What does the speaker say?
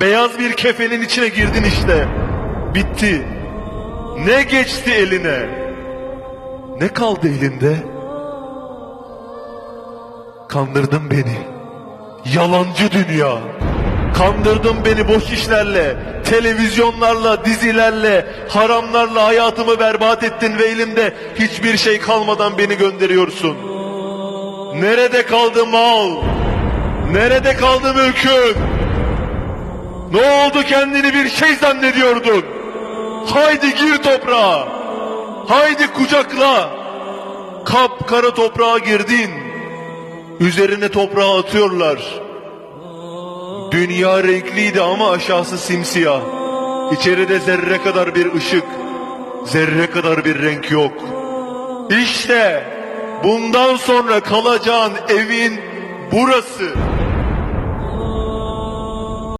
Beyaz bir kefenin içine girdin işte. Bitti. Ne geçti eline? Ne kaldı elinde? Kandırdın beni. Yalancı dünya. Kandırdın beni boş işlerle, televizyonlarla, dizilerle, haramlarla hayatımı berbat ettin ve elimde hiçbir şey kalmadan beni gönderiyorsun. Nerede kaldı mal? Nerede kaldı mülkün? Ne oldu kendini bir şey zannediyordun? Haydi gir toprağa. Haydi kucakla. Kap kara toprağa girdin. Üzerine toprağı atıyorlar. Dünya renkliydi ama aşağısı simsiyah. İçeride zerre kadar bir ışık, zerre kadar bir renk yok. İşte bundan sonra kalacağın evin burası.